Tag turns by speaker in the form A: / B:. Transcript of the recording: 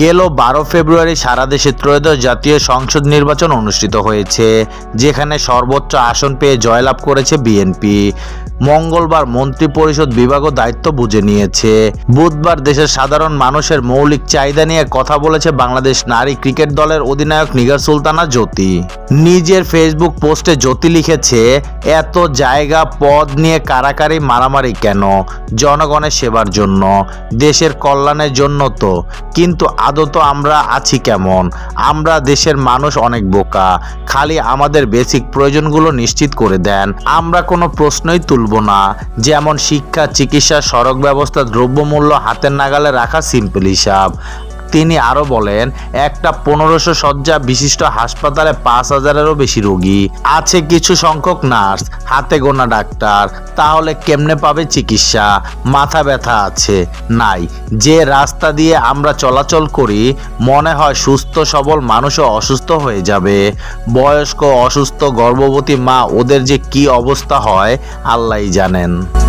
A: গেল বারো ফেব্রুয়ারি সারা দেশে ত্রয়োদশ জাতীয় সংসদ নির্বাচন অনুষ্ঠিত হয়েছে, যেখানে সর্বোচ্চ আসন পেয়ে জয়লাভ করেছে বিএনপি। মঙ্গলবার মন্ত্রিপরিষদ বিভাগও দায়িত্ব বুঝে নিয়েছে। বুধবার দেশের সাধারণ মানুষের মৌলিক চাহিদা নিয়ে কথা বলেছে বাংলাদেশ নারী ক্রিকেট দলের অধিনায়ক নিগার সুলতানা জ্যোতি। নিজের ফেসবুক পোস্টে জ্যোতি লিখেছে, এত জায়গা, পদ নিয়ে কারাকারি, মারামারি কেন? জনগণের সেবার জন্য, দেশের কল্যাণের জন্য তো। কিন্তু আদত আমরা আছি কেমন? আমরা দেশের মানুষ অনেক বোকা। খালি আমাদের বেসিক প্রয়োজনগুলো নিশ্চিত করে দেন। আমরা কোনো প্রশ্নই তুলব না। যেমন শিক্ষা, চিকিৎসা, সড়ক ব্যবস্থা, দ্রব্যমূল্য হাতের নাগালে রাখা সিম্পল হিসাব। তিনি আরও বলেন, একটা পনেরোশো শয্যা বিশিষ্ট হাসপাতালে পাঁচ হাজারেরও বেশি রোগী। আছে কিছু সংখ্যক নার্স, হাতে গোনা ডাক্তার, তাহলে কেমনে পাবে চিকিৎসা? মাথা ব্যথা আছে, নাই। যে রাস্তা দিয়ে আমরা চলাচল করি, মনে হয় সুস্থ সবল মানুষও অসুস্থ হয়ে যাবে। বয়স্ক, অসুস্থ, গর্ভবতী মা, ওদের যে কি অবস্থা হয়, আল্লাহই জানেন।